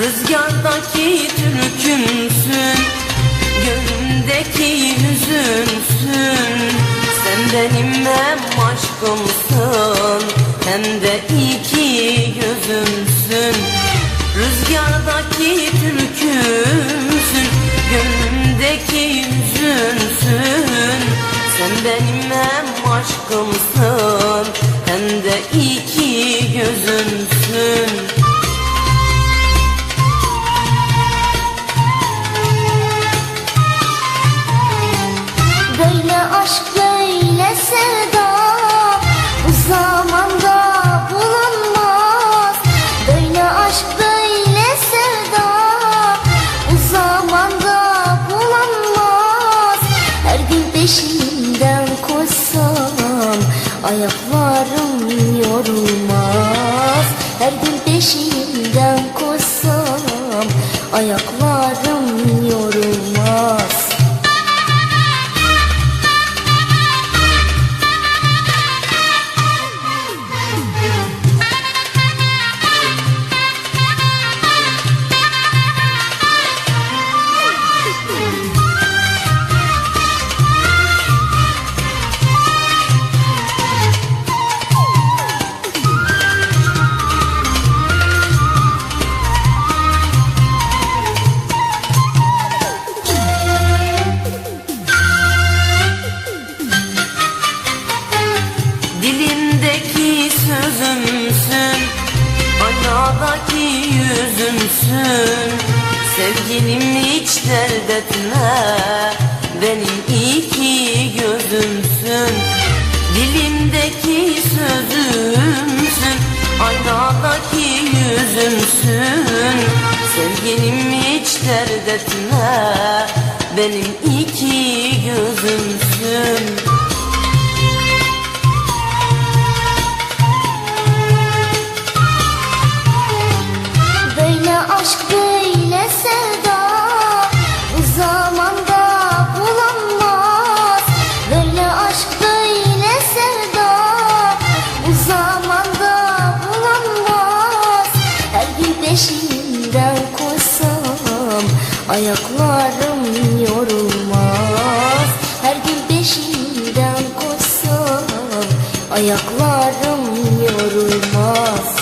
Rüzgardaki türkümsün Gönlümdeki hüzünsün. Sen benim hem aşkımsın Hem de iki gözümsün. Rüzgardaki türkümsün Gönlümdeki hüzünsün. Sen benim hem aşkımsın Hem de iki gözümsün. Böyle aşk böyle sevda. Bu zamanda bulunmaz. Böyle aşk böyle sevda. Bu zamanda bulunmaz. Her gün peşinden koşsam Ayaklarım yorulmaz. Her gün peşinden sözümsün Aynadaki yüzümsün. Sevgilim hiç dert etme. Benim iki gözümsün. Dilimdeki sözümsün. Aynadaki yüzümsün. Sevgilim hiç dert etme. Benim iki gözümsün içinde koysam Ayaklarım yorulmaz. Her gün peşinden koysam Ayaklarım yorulmaz.